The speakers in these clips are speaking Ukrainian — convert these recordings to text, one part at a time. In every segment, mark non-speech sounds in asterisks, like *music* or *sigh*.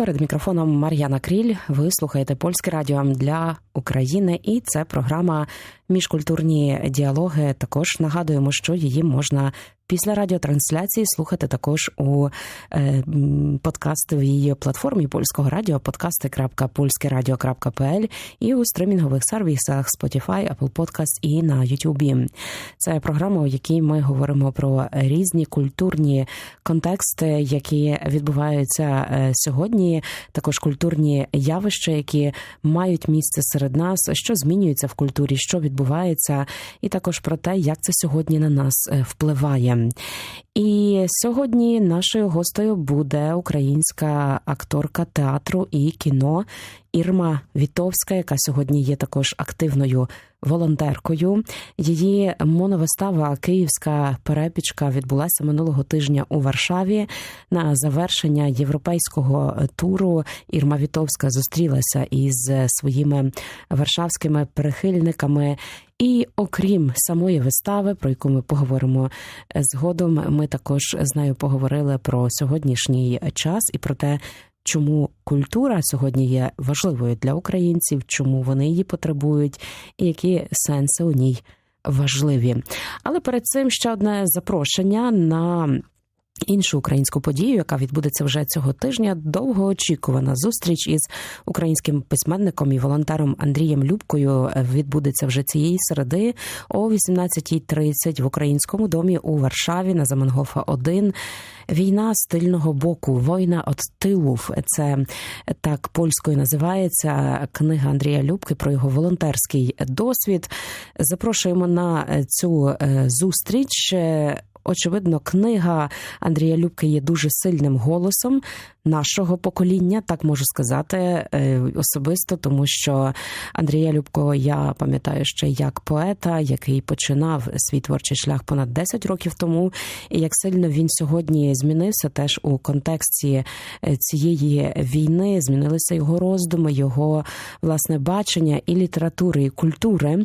Перед мікрофоном Мар'яна Кріль. Ви слухаєте польське радіо для України, і це програма Міжкультурні діалоги. Також нагадуємо, що її можна після радіотрансляції слухати також у е, подкастовій платформі польського радіо подкасти.польськерадіо.пл і у стримінгових сервісах Spotify, Apple Podcast і на YouTube. Це програма, у якій ми говоримо про різні культурні контексти, які відбуваються е, сьогодні. Також культурні явища, які мають місце серед нас, що змінюється в культурі, що відбувається, і також про те, як це сьогодні на нас е, впливає. І сьогодні нашою гостею буде українська акторка театру і кіно Ірма Вітовська, яка сьогодні є також активною волонтеркою. Її моновистава Київська перепічка відбулася минулого тижня у Варшаві. На завершення європейського туру Ірма Вітовська зустрілася із своїми варшавськими прихильниками. І окрім самої вистави, про яку ми поговоримо згодом, ми також з нею поговорили про сьогоднішній час і про те, чому культура сьогодні є важливою для українців, чому вони її потребують, і які сенси у ній важливі. Але перед цим ще одне запрошення на. Іншу українську подію, яка відбудеться вже цього тижня, довгоочікувана зустріч із українським письменником і волонтером Андрієм Любкою відбудеться вже цієї середи о 18.30 в українському домі у Варшаві на Заменгофа 1 Війна з тильного боку, война от тилув. Це так польською називається книга Андрія Любки про його волонтерський досвід. Запрошуємо на цю зустріч. Очевидно, книга Андрія Любки є дуже сильним голосом нашого покоління, так можу сказати особисто, тому що Андрія Любко я пам'ятаю ще як поета, який починав свій творчий шлях понад 10 років тому, і як сильно він сьогодні змінився теж у контексті цієї війни, змінилися його роздуми, його власне бачення і літератури, і культури.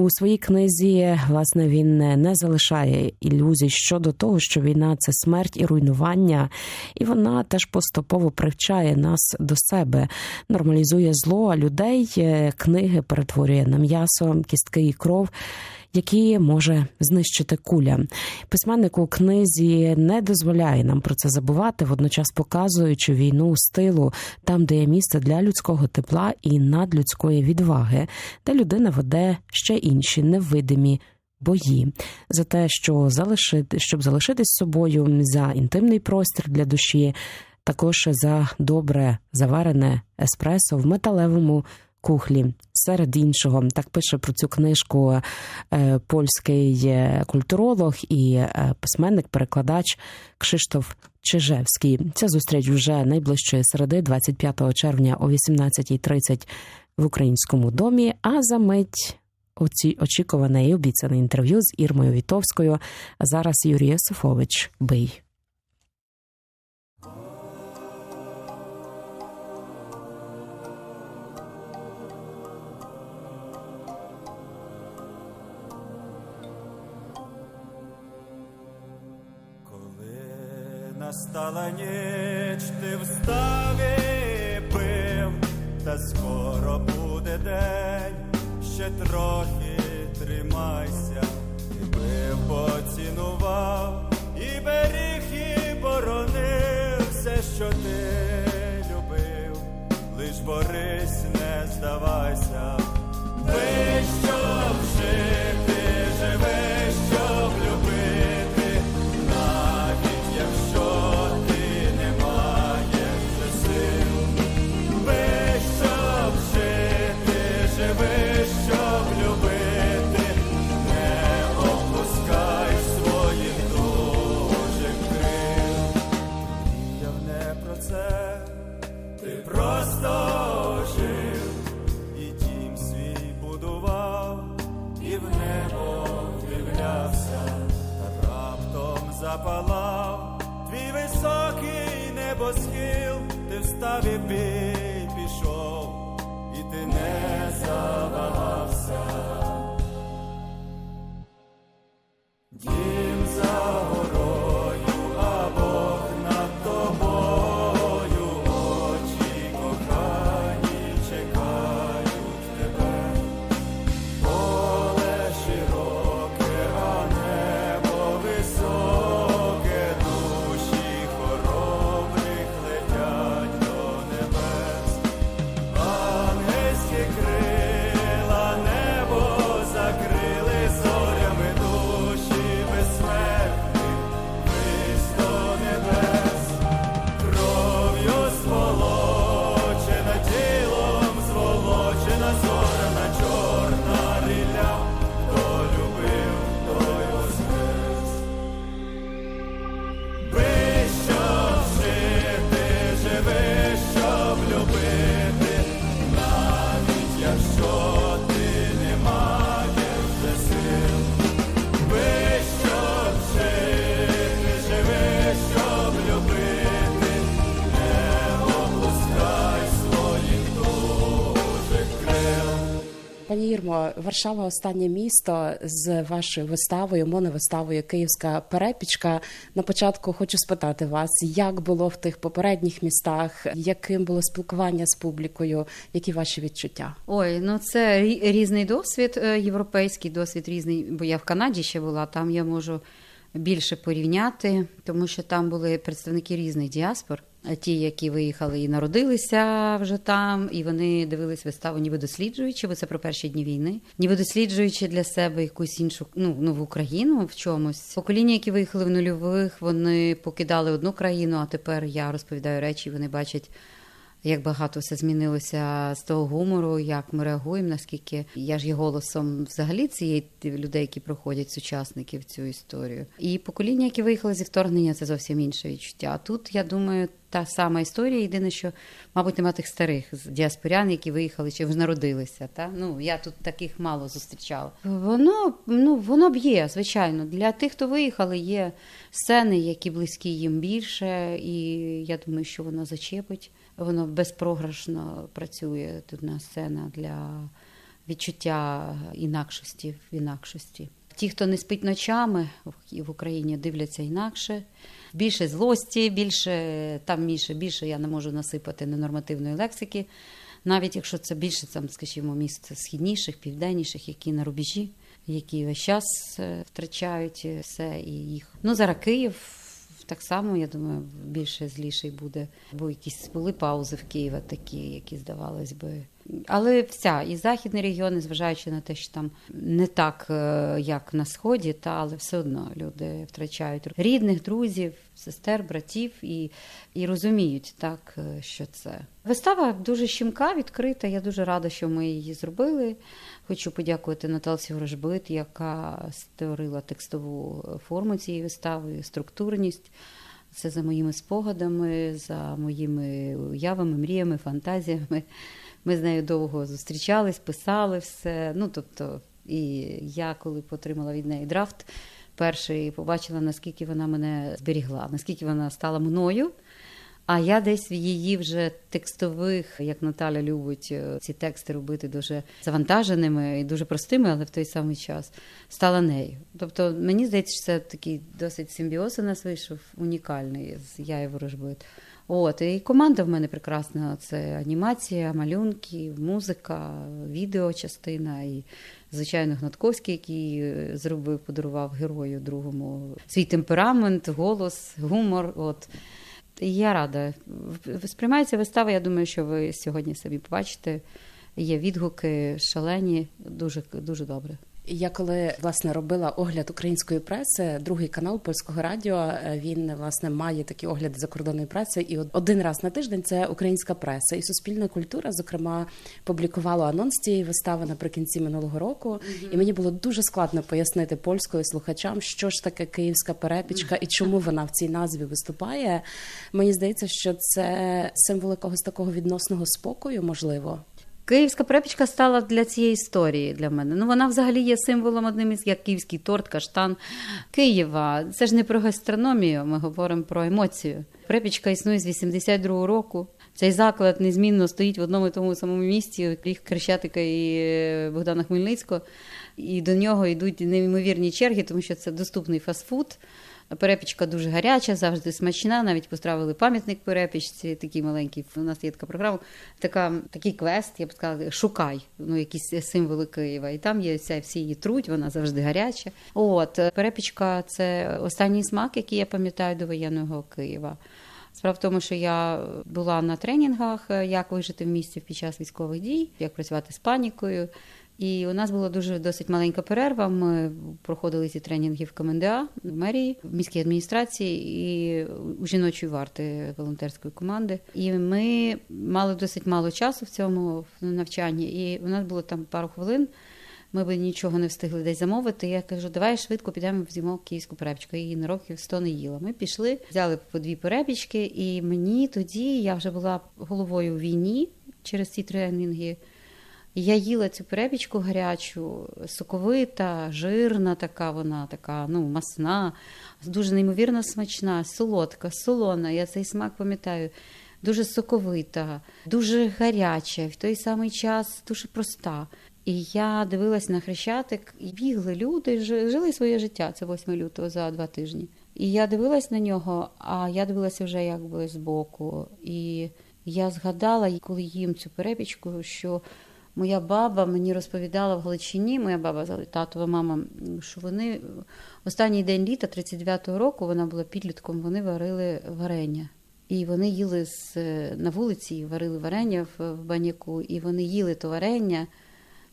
У своїй книзі власне він не залишає ілюзій щодо того, що війна це смерть і руйнування, і вона теж поступово привчає нас до себе, нормалізує зло, а людей книги перетворює на м'ясо, кістки і кров. Які може знищити куля, письменник у книзі не дозволяє нам про це забувати, водночас показуючи війну стилу там, де є місце для людського тепла і надлюдської відваги, де людина веде ще інші невидимі бої. За те, що залишити, щоб залишитись собою за інтимний простір для душі, також за добре заварене еспресо в металевому кухлі. Серед іншого, так пише про цю книжку польський культуролог і письменник, перекладач Кшиштоф Чижевський. Ця зустріч вже найближчої середи, 25 червня о 18.30 в українському домі. А за мить оці очікуване і обіцяне інтерв'ю з Ірмою Вітовською. Зараз Юрій Йосифович Бий. Настала ніч, ти встав і пив, та скоро буде день, ще трохи тримайся, ти пив, поцінував, і беріг, і боронив все, що ти любив, лиш борись, не здавайся, небосхил, ти встав і бій пішов, і ти не завагався. Дім за Пані Варшава останнє місто з вашою виставою, моновиставою Київська перепічка. На початку хочу спитати вас, як було в тих попередніх містах, яким було спілкування з публікою, які ваші відчуття? Ой, ну це рі- різний досвід, е, європейський досвід різний, бо я в Канаді ще була, там я можу більше порівняти, тому що там були представники різних діаспор. Ті, які виїхали і народилися вже там, і вони дивились виставу, ніби досліджуючи, бо це про перші дні війни, ніби досліджуючи для себе якусь іншу ну, нову країну в чомусь. Покоління, які виїхали в нульових, вони покидали одну країну, а тепер я розповідаю речі, вони бачать як багато все змінилося з того гумору, як ми реагуємо, наскільки я ж є голосом взагалі цієї людей, які проходять сучасників цю історію. І покоління, які виїхали зі вторгнення, це зовсім інше відчуття. А тут я думаю, та сама історія. Єдине, що, мабуть, нема тих старих діаспорян, які виїхали чи вже народилися. Та ну я тут таких мало зустрічала. Воно ну воно б'є, звичайно. Для тих, хто виїхали, є сцени, які близькі їм більше, і я думаю, що воно зачепить. Воно безпрограшно працює тут на сцена для відчуття інакшості в інакшості. Ті, хто не спить ночами в- Україні, дивляться інакше. Більше злості, більше там більше, більше я не можу насипати ненормативної лексики, навіть якщо це більше, там, скажімо, міст східніших, південніших, які на рубежі, які весь час е, втрачають е, все і їх. Ну зараз Київ. Так само, я думаю, більше зліший буде, бо якісь були паузи в Києві такі, які здавалось би. Але вся і західні регіони, зважаючи на те, що там не так, е, як на сході, та але все одно люди втрачають рідних, друзів, сестер, братів і, і розуміють так, е, що це. Вистава дуже щемка, відкрита. Я дуже рада, що ми її зробили. Хочу подякувати Наталці Ворожбит, яка створила текстову форму цієї вистави, структурність. Це за моїми спогадами, за моїми уявами, мріями, фантазіями. Ми з нею довго зустрічались, писали все. Ну, тобто, і я, коли отримала від неї драфт, перший побачила, наскільки вона мене зберігла, наскільки вона стала мною. А я десь в її вже текстових, як Наталя любить е, ці тексти робити дуже завантаженими і дуже простими, але в той самий час стала нею. Тобто, мені здається, що це такий досить симбіоз у нас вийшов унікальний з я і. От і команда в мене прекрасна. Це анімація, малюнки, музика, відео частина і звичайно Гнатковський, який е, зробив, подарував герою другому свій темперамент, голос, гумор. От я рада. Сприймається вистава. Я думаю, що ви сьогодні собі побачите. Є відгуки шалені, дуже дуже добре. Я коли власне робила огляд української преси, другий канал польського радіо. е, Він власне має такі огляди закордонної преси, і один раз на тиждень це українська преса і суспільна культура. Зокрема, публікувала анонс цієї вистави наприкінці минулого року. І мені було дуже складно пояснити польською слухачам, що ж таке київська перепічка і чому вона в цій назві виступає. Мені здається, що це символ якогось такого відносного спокою, можливо. Київська препічка стала для цієї історії для мене. Ну вона взагалі є символом одним із як київський торт, каштан Києва. Це ж не про гастрономію, ми говоримо про емоцію. Препічка існує з 82-го року. Цей заклад незмінно стоїть в одному і тому самому місці, їх Хрещатика і е, Богдана Хмельницького. І до нього йдуть неймовірні черги, тому що це доступний фастфуд. Перепічка дуже гаряча, завжди смачна. Навіть поставили пам'ятник перепічці, такий маленький. У нас є така програма, така, такий квест, я б сказала, шукай ну, якісь символи Києва. І там є вся, всі її труть, вона завжди гаряча. От перепічка це останній смак, який я пам'ятаю до воєнного Києва. Справа в тому, що я була на тренінгах, як вижити в місті під час військових дій, як працювати з панікою. І у нас була дуже досить маленька перерва. Ми проходили ці тренінги в КМДА, в мерії, в міській адміністрації і у жіночої варти волонтерської команди. І ми мали досить мало часу в цьому навчанні. І у нас було там пару хвилин. Ми би нічого не встигли десь замовити. Я кажу, давай швидко підемо взімо київську перепічку. Її на років 100 не їла. Ми пішли, взяли по дві перепічки, і мені тоді я вже була головою у війні через ці тренінги. Я їла цю перепічку гарячу, соковита, жирна, така вона, така, ну, масна, дуже неймовірно смачна, солодка, солона. Я цей смак пам'ятаю. Дуже соковита, дуже гаряча, в той самий час дуже проста. І я дивилась на хрещатик, і бігли люди, жили своє життя. Це 8 лютого за два тижні. І я дивилась на нього, а я дивилася вже якби збоку. І я згадала, коли їм цю перепічку, що моя баба мені розповідала в Галичині, моя баба, татова мама, що вони останній день літа 39-го року, вона була підлітком, вони варили варення. І вони їли з, на вулиці, варили варення в, в баняку, і вони їли то варення,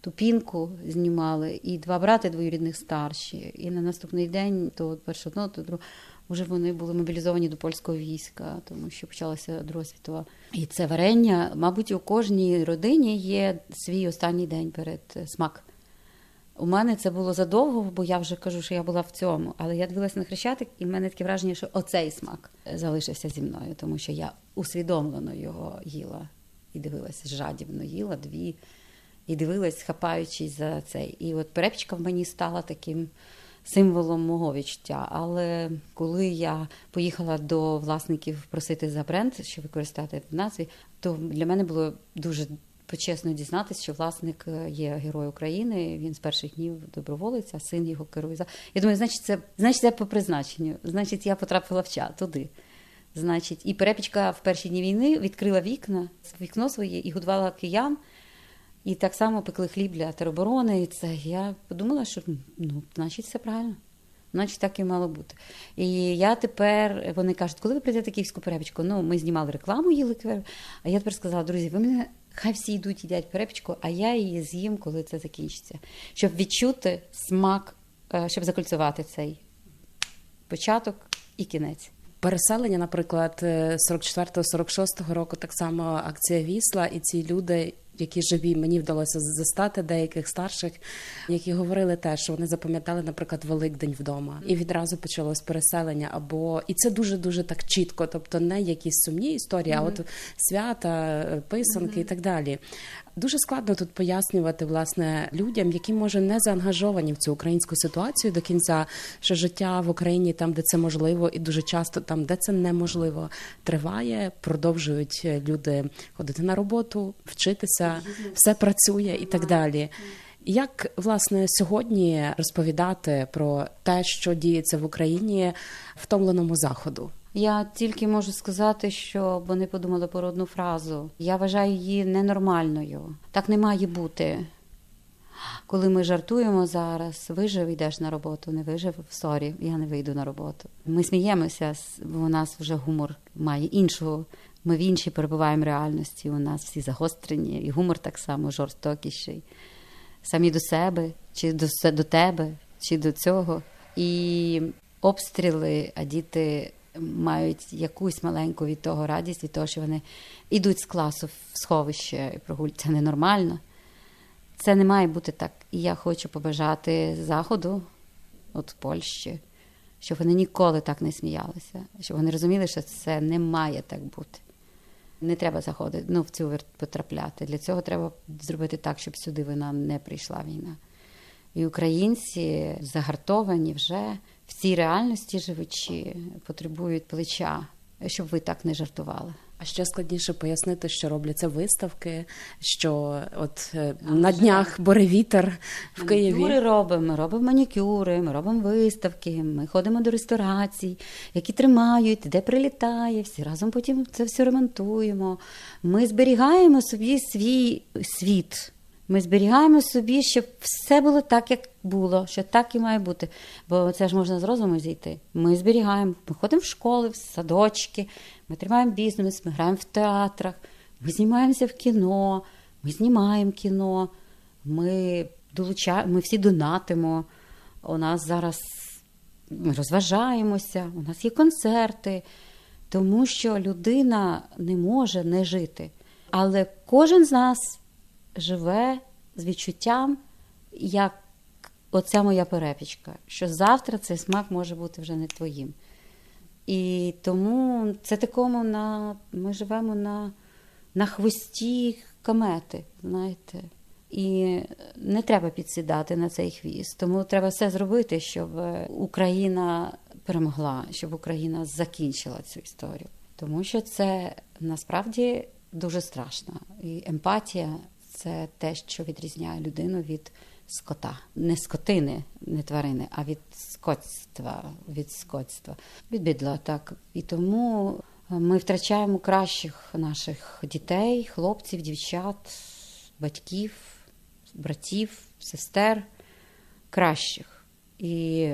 ту пінку знімали, і два брати двоюрідних старші. І на наступний день, то перше одно, то друге, вже вони були мобілізовані до польського війська, тому що почалася Друга світова. І це варення, мабуть, у кожній родині є свій останній день перед е, смак. У мене це було задовго, бо я вже кажу, що я була в цьому. Але я дивилася на хрещатик, і в мене таке враження, що оцей смак залишився зі мною, тому що я усвідомлено його їла і дивилася жадібно, їла дві, і дивилась, хапаючись за цей. І от перепічка в мені стала таким символом мого відчуття. Але коли я поїхала до власників просити за бренд, що використати в назві, то для мене було дуже почесно дізнатися, що власник е, є герой України. Він з перших днів доброволець, а син його керує. Я думаю, значить, це значить, це по призначенню. Значить, я потрапила в чат туди. Значить, і перепічка в перші дні війни відкрила вікна, вікно своє і годувала киян. І так само пекли хліб для тероборони. І це я подумала, що ну, значить, все правильно. Значить, так і мало бути. І я тепер, вони кажуть, коли ви прийдете київську перепічку? Ну, ми знімали рекламу, їли квер. А я тепер сказала, друзі, ви мене хай всі йдуть, їдять перепічку, а я її з'їм, коли це закінчиться. Щоб відчути смак, е, щоб закольцювати цей початок і кінець. Переселення, наприклад, е, 44-46 року, так само акція Вісла, і ці люди, які живі, мені вдалося застати деяких старших, які говорили те, що вони запам'ятали, наприклад, Великдень вдома, і відразу почалось переселення. Або і це дуже дуже так чітко, тобто не якісь сумні історії, а от свята, е, писанки і так далі. Дуже складно тут пояснювати власне людям, які може не заангажовані в цю українську ситуацію до кінця, що життя в Україні там, де це можливо, і дуже часто там, де це неможливо, триває, продовжують люди ходити на роботу, вчитися, все працює і так далі. Як власне сьогодні розповідати про те, що діється в Україні втомленому заходу? Я тільки можу сказати, що вони подумали про одну фразу. Я вважаю її ненормальною. Так не має бути. Коли ми жартуємо зараз, вижив, йдеш на роботу, не вижив, сорі, я не вийду на роботу. Ми сміємося, бо у нас вже гумор має іншого. Ми в іншій перебуваємо реальності. У нас всі загострені, і гумор так само жорстокіший. Самі до себе, чи до, до тебе, чи до цього. І обстріли, а діти мають якусь маленьку від того радість, від того, що вони йдуть з класу в сховище і прогулюють. Це ненормально. Це не має бути так. І я хочу побажати Заходу, от в Польщі, щоб вони ніколи так не сміялися, щоб вони розуміли, що це не має так бути. Не треба заходити, ну, в цю вер- потрапляти. Для цього треба зробити так, щоб сюди вона не прийшла війна. І українці загартовані вже в цій реальності живучи, потребують плеча, щоб ви так не жартували. А ще складніше пояснити, що робляться виставки, що от е, на днях боре вітер в Києві. Манікюри робимо, ми робимо манікюри, ми робимо виставки, ми ходимо до ресторацій, які тримають, де прилітає, всі разом потім це все ремонтуємо. Ми зберігаємо собі свій світ. Ми зберігаємо собі, щоб все було так, як було, що так і має бути. Бо це ж можна з розуму зійти. Ми зберігаємо, ми ходимо в школи, в садочки, ми тримаємо бізнес, ми граємо в театрах, ми знімаємося в кіно, ми знімаємо кіно. Ми долучаємо, ми всі донатимо. У нас зараз ми розважаємося, у нас є концерти, тому що людина не може не жити. Але кожен з нас живе з відчуттям, як оця моя перепічка, що завтра цей смак може бути вже не твоїм. І тому це такому на ми живемо на, на хвості комети, знаєте. І не треба підсідати на цей хвіст. Тому треба все зробити, щоб Україна перемогла, щоб Україна закінчила цю історію. Тому що це насправді дуже страшно. І емпатія це те, що відрізняє людину від скота. Не скотини, не тварини, а від скотства, від скотства, від бідла. Так. І тому ми втрачаємо кращих наших дітей, хлопців, дівчат, батьків, братів, сестер, кращих. І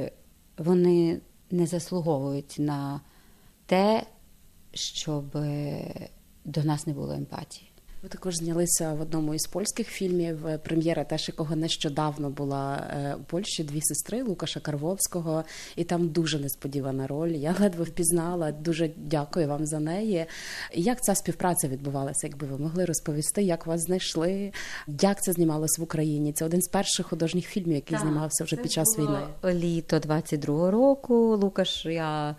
вони не заслуговують на те, щоб до нас не було емпатії. Ви також знялися в одному із польських фільмів. Прем'єра теж якого нещодавно була е, у Польщі дві сестри Лукаша Карвовського, і там дуже несподівана роль. Я ледве впізнала. Дуже дякую вам за неї. Як ця співпраця відбувалася? Якби ви могли розповісти, як вас знайшли? Як це знімалось в Україні? Це один з перших художніх фільмів, який знімався вже під час війни. Літо 22-го року. Лукаш, я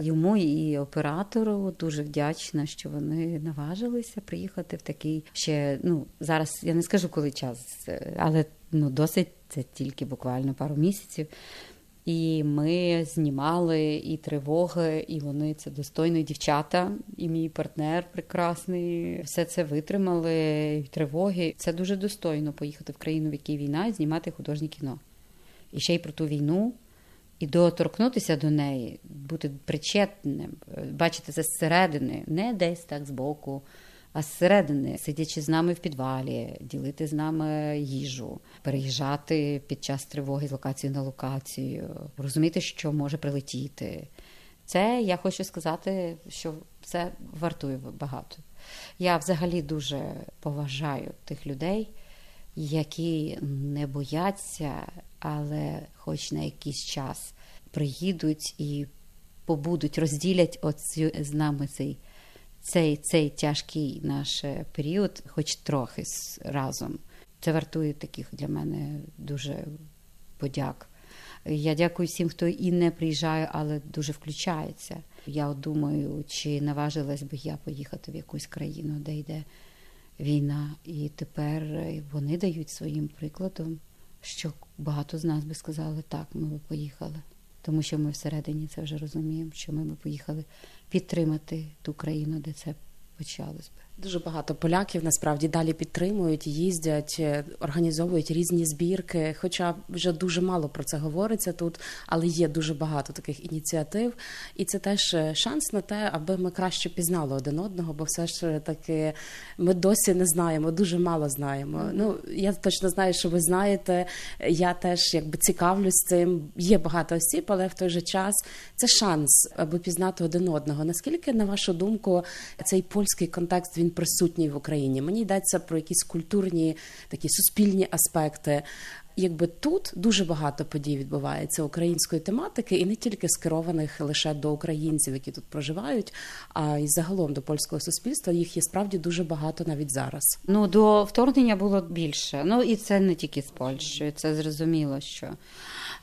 йому і оператору дуже вдячна, що вони наважилися приїхати в такий ще. Ну зараз я не скажу, коли час, але ну досить це тільки буквально пару місяців. І ми знімали і тривоги, і вони це достойні дівчата, і мій партнер прекрасний. Все це витримали, і тривоги. Це дуже достойно поїхати в країну, в якій війна, і знімати художнє кіно. І ще й про ту війну, і доторкнутися до неї, бути причетним, бачити це зсередини, не десь так збоку, а зсередини, сидячи з нами в підвалі, ділити з нами їжу, переїжджати під час тривоги з локації на локацію, розуміти, що може прилетіти. Це я хочу сказати, що це вартує багато. Я взагалі дуже поважаю тих людей, які не бояться, але хоч на якийсь час приїдуть і побудуть, розділять оцю, з нами цей, цей, цей тяжкий наш період, хоч трохи разом. Це вартує таких для мене дуже подяк. Я дякую всім, хто і не приїжджає, але дуже включається. Я думаю, чи наважилась би я поїхати в якусь країну, де йде війна, і тепер вони дають своїм прикладом, що багато з нас би сказали, так, ми би поїхали. Тому що ми всередині це вже розуміємо, що ми би поїхали підтримати ту країну, де це почалось би. Дуже багато поляків насправді далі підтримують, їздять, е, організовують різні збірки. Хоча вже дуже мало про це говориться тут, але є дуже багато таких ініціатив, і це теж е, шанс на те, аби ми краще пізнали один одного, бо все ж таки ми досі не знаємо, дуже мало знаємо. Ну я точно знаю, що ви знаєте. Я теж якби цікавлюсь цим. Є багато осіб, але в той же час це шанс, аби пізнати один одного. Наскільки, на вашу думку, цей польський контекст він присутній в Україні? Мені йдеться про якісь культурні такі суспільні аспекти. Якби тут дуже багато подій відбувається української тематики, і не тільки скерованих лише до українців, які тут проживають, а й загалом до польського суспільства. Їх є справді дуже багато навіть зараз. Ну, до вторгнення було більше. Ну і це не тільки з Польщею, це зрозуміло, що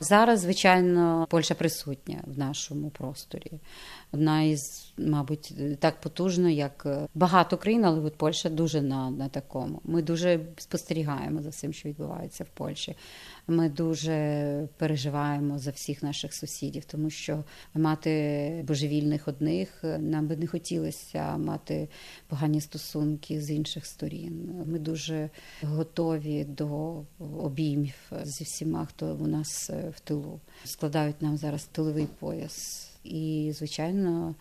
зараз, звичайно, Польща присутня в нашому просторі. Одна із, мабуть, так потужно, як багато країн, але от Польща дуже на, на такому. Ми дуже спостерігаємо за всім, що відбувається в Польщі. Ми дуже переживаємо за всіх наших сусідів, тому що мати божевільних одних нам би не хотілося мати погані стосунки з інших сторін. Ми дуже готові до обіймів зі всіма, хто у нас е, в тилу. Складають нам зараз тиловий пояс. І, звичайно,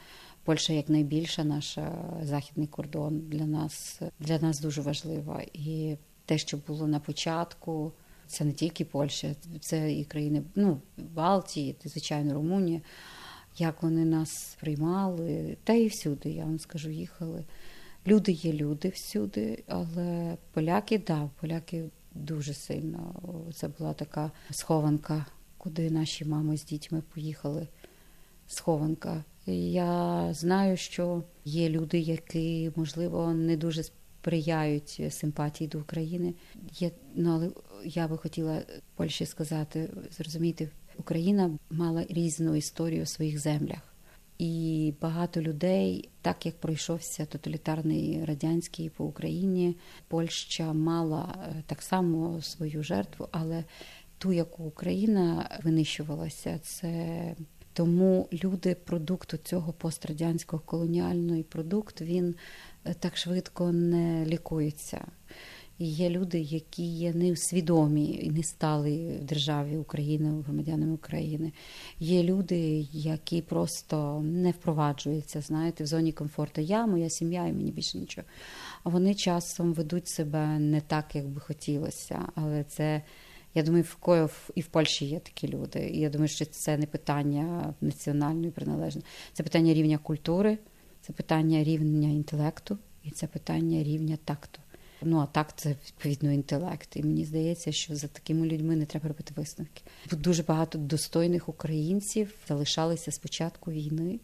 Польща як найбільша наша західний кордон для нас для нас дуже важлива. І те, що було на початку, це не тільки Польща, це і країни ну, Балтії, звичайно, Румунія. Як вони нас приймали, та і всюди, я вам скажу, їхали. Люди є люди всюди, але поляки, да, поляки дуже сильно. Це була така схованка, куди наші мами з дітьми поїхали. Схованка. Я знаю, що є люди, які, можливо, не дуже сприяють симпатії до України. Є, ну, але я би хотіла Польщі сказати, зрозуміти, Україна мала різну історію у своїх землях. І багато людей, так як пройшовся тоталітарний радянський по Україні, Польща мала е, так само свою жертву, але ту, яку Україна винищувалася, це тому люди продукту цього пострадянського колоніальний продукт він е, так швидко не лікується. І є люди, які є неусвідомі і не стали в державі України, громадянами України. Є люди, які просто не впроваджуються, знаєте, в зоні комфорту. Я, моя сім'я, і мені більше нічого. А вони часом ведуть себе не так, як би хотілося. Але це, я думаю, в кої і в Польщі є такі люди. І я думаю, що це не питання національної приналежності, це питання рівня культури, це питання рівня інтелекту і це питання рівня такту. Ну, а так це відповідно інтелект. І мені здається, що за такими людьми не треба робити висновки. Дуже багато достойних українців залишалися з початку війни,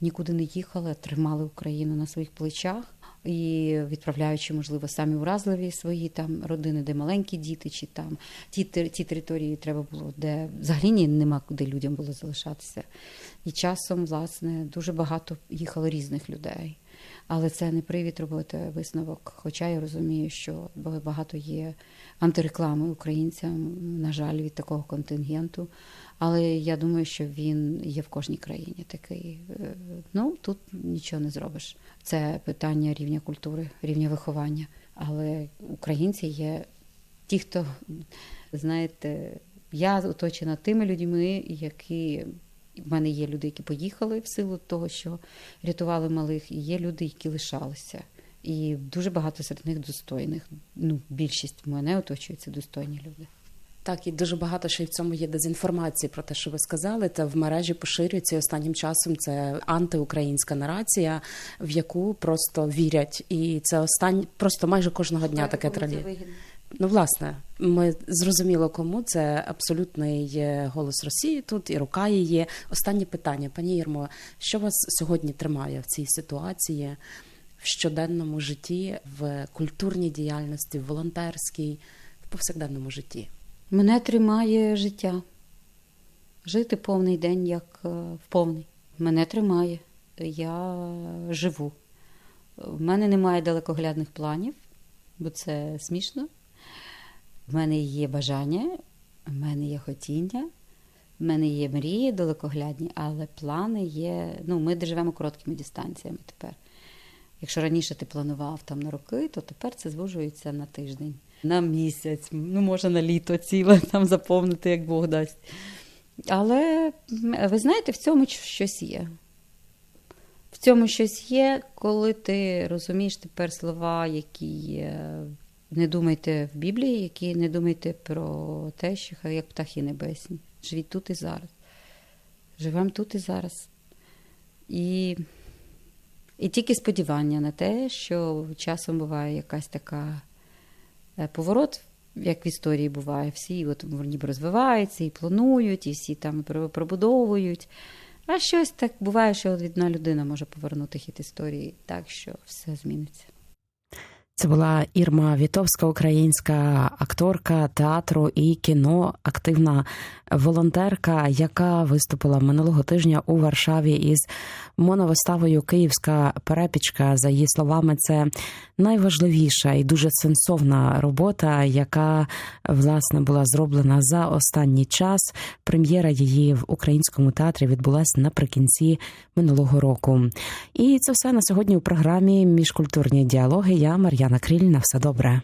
нікуди не їхали, тримали Україну на своїх плечах. І відправляючи, можливо, самі уразливі свої там родини, де маленькі діти, чи там ті, ті території треба було, де взагалі ні- нема куди людям було залишатися. І часом, власне, дуже багато їхало різних людей. Але це не привід робити висновок. Хоча я розумію, що багато є антиреклами українцям, на жаль, від такого контингенту. Але я думаю, що він є в кожній країні такий. Е, Ну тут нічого не зробиш. Це питання рівня культури, рівня виховання. Але українці є ті, хто знаєте, я оточена тими людьми, які в мене є люди, які поїхали в силу того, що рятували малих, і є люди, які лишалися. І дуже багато серед них достойних. Ну, більшість мене оточується достойні люди. Так, і дуже багато ще й в цьому є дезінформації про те, що ви сказали. Та в мережі поширюється і останнім часом це антиукраїнська нарація, в яку просто вірять. І це останні просто майже кожного дня таке тралі. Ну, власне, ми зрозуміло, кому це абсолютний е, голос Росії тут і рука її. Останнє питання, пані Єрмо, що вас сьогодні тримає в цій ситуації в щоденному житті, в культурній діяльності, в волонтерській, в повсякденному житті? Мене тримає життя. Жити повний день, як е, в повний. Мене тримає. Я живу. В мене немає далекоглядних планів, бо це смішно. В мене є бажання, в мене є хотіння, в мене є мрії далекоглядні, але плани є. Ну, ми живемо короткими дистанціями тепер. Якщо раніше ти планував там на роки, то тепер це звужується на тиждень, на місяць, ну може на літо ціле *laughs* там заповнити, як Бог дасть. Але ви знаєте, в цьому щось є. В цьому щось є, коли ти розумієш тепер слова, які є. Не думайте в Біблії, які не думайте про те, що як птахи небесні. Живіть тут і зараз. Живемо тут і зараз. І, і тільки сподівання на те, що часом буває якась така е, поворот, як в історії буває. Всі от ніби розвиваються і планують, і всі там пробудовують. А щось так буває, що одна людина може повернути хід історії так, що все зміниться. Це була Ірма Вітовська, українська акторка театру і кіно, активна волонтерка, яка виступила минулого тижня у Варшаві із моновиставою Київська перепічка. За її словами, це найважливіша і дуже сенсовна робота, яка власне була зроблена за останній час. Прем'єра її в українському театрі відбулася наприкінці минулого року. І це все на сьогодні у програмі Міжкультурні діалоги. Я Мар'яна Кріль. На все добре.